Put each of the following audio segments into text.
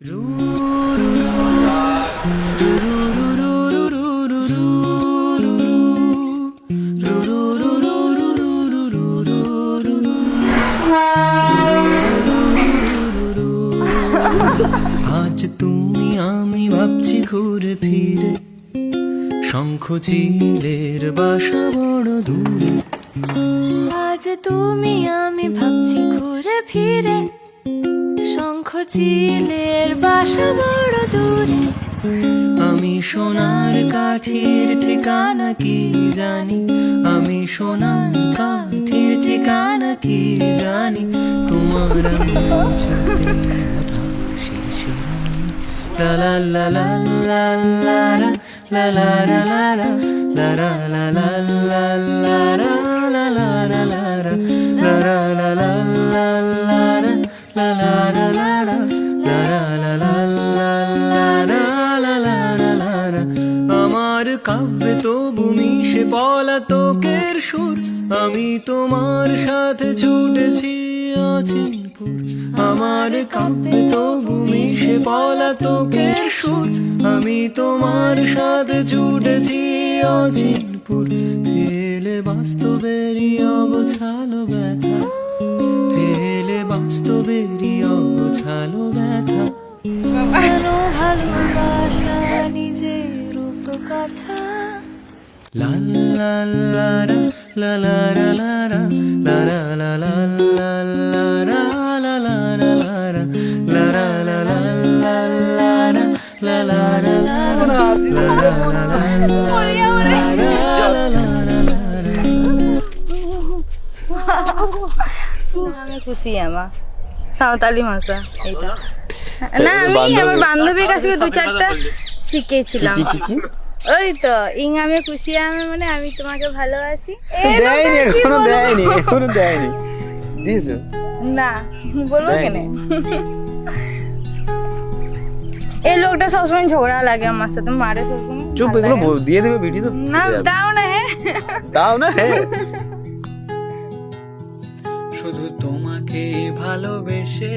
আজ তুমি আমি ভাবছি ঘুরে ফিরে। শঙ্খ চিলের বাসা বড় দূরে। আজ তুমি আমি ভাবছি ঘুরে ফিরে। চিলের বাসা বড় দূরে। আমি সোনার কাঠের ঠিকানা কি জানি? আমি সোনার কাঠের ঠিকানা কি জানি? তোমার লা লা লা লা লা লা লা লা লা লা লা লা লা লা লা লা লা লা লা কাব্যে তবু মিশে পলাতকের সুর। আমি তোমার সাথে ছুটেছি অচিনপুর আমার কাব্যে তবু মিশে পলাতকের সুর। আমি তোমার সাথে ছুটেছি অচিনপুর ফেলে বাস্তবেরই অগোছালো ব্যথা। ফেলে বাস্তবেরই কথা লা লা লা রা, লা লা লা লা লা লা লা লা লা লা রা, লা লা লা লা লা লা লা লা লা রা লা লা লা রা, লা লা রা লা রা। আমি খুশি আমা সাঁওতালি ভাষা এইটা না আমি আমার বান্ধবীর কাছে দু চারটা শিখেছিলাম ওই তো ইং আমি খুশি আমি মানে আমি তোমাকে ভালোবাসি। দেয়নি এখনও দেয়নি এখনও দেয়নি। দিয়েছ? না বলব কেন? এই লোকটা সবসময় ঝগড়া লাগে আমার সাথে মারে সবসময় চুপ এগুলো দিয়ে দেবে ভিডিও তো? না দাও না হ্যাঁ দাও না হ্যাঁ শুধু তোমাকে ভালোবেসে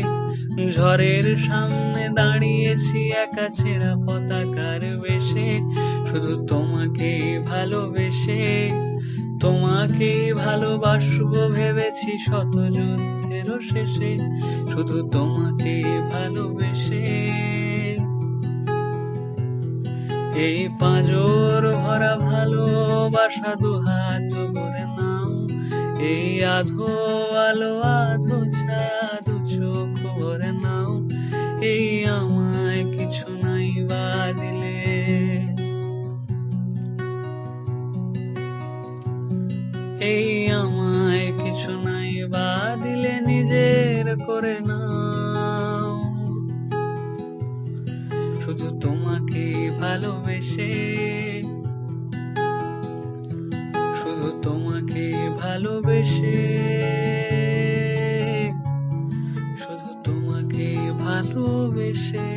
ঝড়ের সামনে দাঁড়িয়েছি একা ছেঁড়া পতাকার বেশে। শুধু তোমাকে ভালোবেসে, তোমাকে ভালোবাসবো ভেবেছি শত যুদ্ধেরও শেষে। শুধু তোমাকে ভালোবেসে। এই পাঁজর ভরা ভালোবাসা দু হাত করে নাও, এই আধো আলো আধো ভরে নাও। এই আমায় কিছু নাই বা দিলে। এই আমায় কিছু নাই বা দিলে নিজের করে নাও। শুধু তোমাকে ভালোবেসে। শুধু তোমাকে ভালোবেসে। ভালোবেসে